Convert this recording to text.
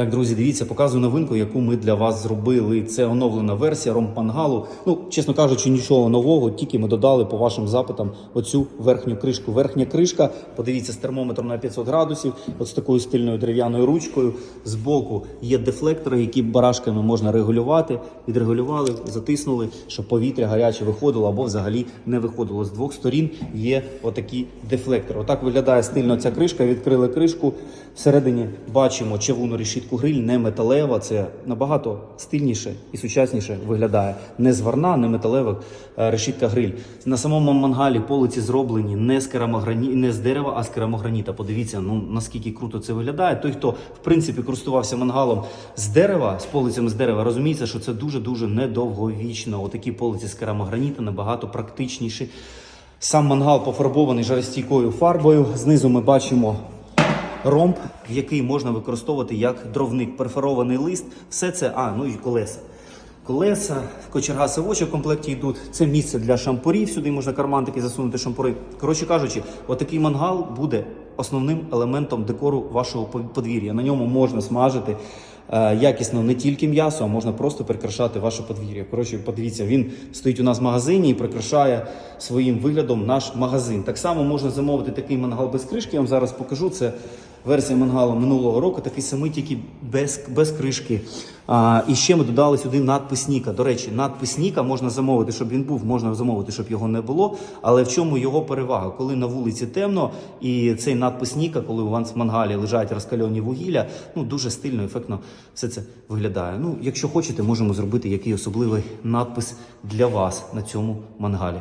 Так, друзі, дивіться, показую новинку, яку ми для вас зробили. Це оновлена версія ромпангалу. Ну, чесно кажучи, нічого нового, тільки ми додали по вашим запитам оцю верхню кришку. Верхня кришка, подивіться, з термометром на 500 градусів, от з такою стильною дерев'яною ручкою. Збоку є дефлектори, які барашками можна регулювати. Відрегулювали, затиснули, щоб повітря гаряче виходило або взагалі не виходило. З двох сторін є отакі дефлектори. Отак виглядає стильно ця кришка. Відкрили кришку. Всередині бачимо чавуну решітку гриль, не металева. Це набагато стильніше і сучасніше виглядає. Не зварна, не металева е, решітка гриль. На самому мангалі полиці зроблені не з керамограні, не з дерева, а з керамограніта. Подивіться, ну наскільки круто це виглядає. Той, хто в принципі користувався мангалом з дерева, з полицями з дерева, розуміється, що це дуже дуже недовговічно. Отакі полиці з керамограніта набагато практичніші. Сам мангал пофарбований жаростійкою фарбою. Знизу ми бачимо ромб, який можна використовувати як дровник, перфорований лист. Все це, а, ну і колеса. Колеса, кочерга сивочі в комплекті йдуть. Це місце для шампурів. Сюди можна кармантики засунути шампури. Коротше кажучи, отакий мангал буде основним елементом декору вашого подвір'я. На ньому можна смажити е, якісно не тільки м'ясо, а можна просто прикрашати ваше подвір'я. Коротше, подивіться, він стоїть у нас в магазині і прикрашає своїм виглядом наш магазин. Так само можна замовити такий мангал без кришки. Я вам зараз покажу це. Версія мангалу минулого року такий самий, тільки без, без кришки. А, і ще ми додали сюди надпис Ніка. До речі, надпис Ніка можна замовити, щоб він був, можна замовити, щоб його не було. Але в чому його перевага? Коли на вулиці темно, і цей надпис Ніка, коли у вас в мангалі лежать розкальоні вугілля, ну дуже стильно, ефектно все це виглядає. Ну, якщо хочете, можемо зробити який особливий надпис для вас на цьому мангалі.